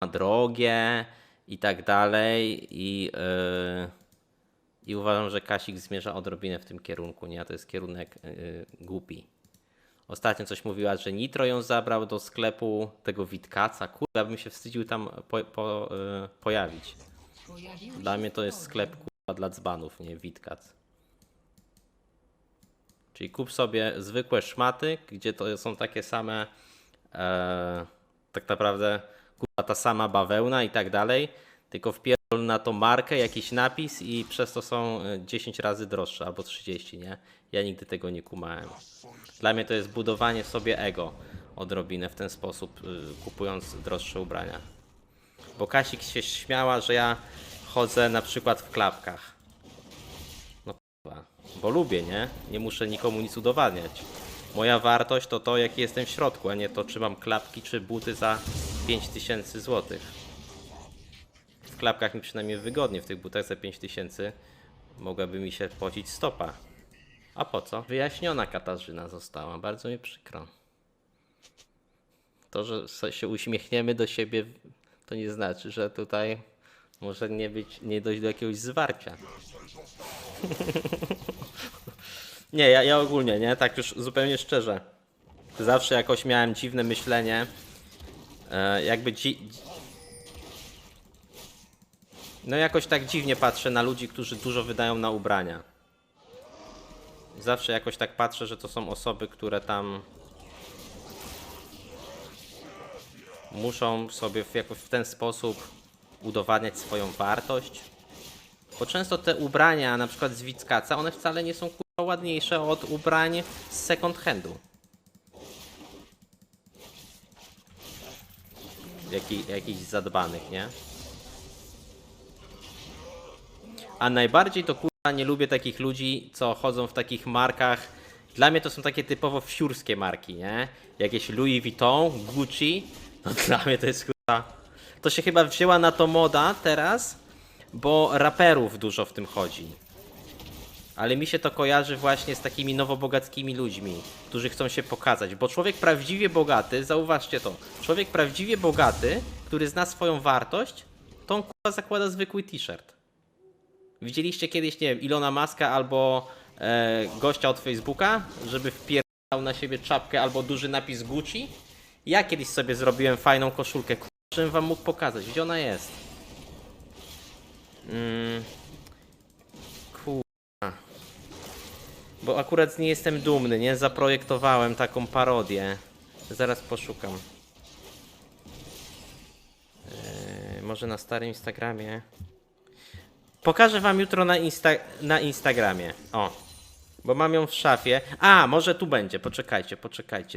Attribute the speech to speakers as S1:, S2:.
S1: drogie i tak dalej i, yy, i uważam, że Kasik zmierza odrobinę w tym kierunku, nie? A to jest kierunek yy, głupi. Ostatnio coś mówiła, że Nitro ją zabrał do sklepu tego Witkaca. Kurwa, bym się wstydził tam po, po, yy, pojawić. Dla mnie to jest sklep kurwa dla dzbanów, nie Witkac. Czyli kup sobie zwykłe szmaty, gdzie to są takie same, e, tak naprawdę kurwa ta sama bawełna i tak dalej, tylko wpierdol na to markę, jakiś napis i przez to są e, 10 razy droższe albo 30, nie? Ja nigdy tego nie kumałem. Dla mnie to jest budowanie sobie ego odrobinę w ten sposób, y, kupując droższe ubrania. Bo Kasik się śmiała, że ja chodzę na przykład w klapkach. No kurwa, bo lubię, nie? Nie muszę nikomu nic udowadniać. Moja wartość to to, jaki jestem w środku, a nie to, czy mam klapki, czy buty za 5000 zł. W klapkach mi przynajmniej wygodnie, w tych butach za 5000 mogłaby mi się pocić stopa. A po co? Wyjaśniona Katarzyna została, bardzo mi przykro. To, że się uśmiechniemy do siebie, to nie znaczy, że tutaj może nie być, nie dojść do jakiegoś zwarcia. nie, ja, ja ogólnie, nie, tak już zupełnie szczerze. Zawsze jakoś miałem dziwne myślenie. E, jakby. No jakoś tak dziwnie patrzę na ludzi, którzy dużo wydają na ubrania. Zawsze jakoś tak patrzę, że to są osoby, które tam muszą sobie w, jakoś w ten sposób udowadniać swoją wartość. Bo często te ubrania, na przykład z Wickaca, one wcale nie są kurwa ładniejsze od ubrań z second handu. Jaki, jakichś zadbanych, nie? A najbardziej to kurwa nie lubię takich ludzi, co chodzą w takich markach. Dla mnie to są takie typowo wsiurskie marki, nie? Jakieś Louis Vuitton, Gucci. No dla mnie to jest kurwa. To się chyba wzięła na to moda teraz, bo raperów dużo w tym chodzi. Ale mi się to kojarzy właśnie z takimi nowobogackimi ludźmi, którzy chcą się pokazać. Bo człowiek prawdziwie bogaty, zauważcie to, człowiek prawdziwie bogaty, który zna swoją wartość, to on kurwa zakłada zwykły t-shirt. Widzieliście kiedyś, nie wiem, Ilona Maska albo e, gościa od Facebooka, żeby wpierdał na siebie czapkę albo duży napis Gucci? Ja kiedyś sobie zrobiłem fajną koszulkę, kurwa, żebym wam mógł pokazać, gdzie ona jest. Mm. Kurwa. Bo akurat z niej jestem dumny, nie? Zaprojektowałem taką parodię. Zaraz poszukam. Eee, może na starym Instagramie. Pokażę wam jutro na, insta na Instagramie. O. Bo mam ją w szafie. A, może tu będzie. Poczekajcie, poczekajcie.